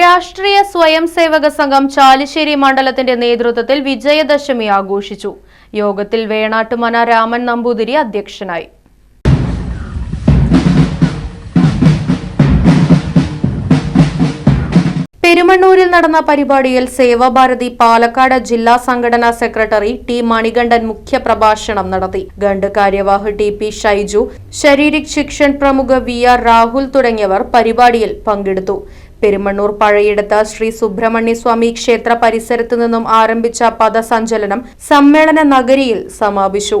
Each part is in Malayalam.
രാഷ്ട്രീയ സ്വയം സേവക സംഘം ചാലിശ്ശേരി മണ്ഡലത്തിന്റെ നേതൃത്വത്തിൽ വിജയദശമി ആഘോഷിച്ചു. യോഗത്തിൽ വേണാട്ടുമന രാമൻ നമ്പൂതിരി അധ്യക്ഷനായി. പെരുമണ്ണൂരിൽ നടന്ന പരിപാടിയിൽ സേവാഭാരതി പാലക്കാട് ജില്ലാ സംഘടനാ സെക്രട്ടറി ടി മണികണ്ഠൻ മുഖ്യപ്രഭാഷണം നടത്തി. ഗണ്ട് കാര്യവാഹ് ടി പി ഷൈജു ശരീരിക് ശിക്ഷൺ പ്രമുഖ വി ആർ രാഹുൽ തുടങ്ങിയവർ പരിപാടിയിൽ പങ്കെടുത്തു. പെരുമണ്ണൂർ പഴയിടത്ത് ശ്രീ സുബ്രഹ്മണ്യസ്വാമി ക്ഷേത്ര പരിസരത്തു നിന്നും ആരംഭിച്ച പദസഞ്ചലനം സമ്മേളന നഗരിയിൽ സമാപിച്ചു.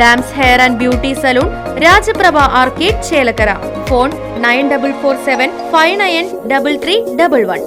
Dams hair and beauty salon Rajaprabha arcade Chelakkara. Phone nine double four seven five nine double three double one.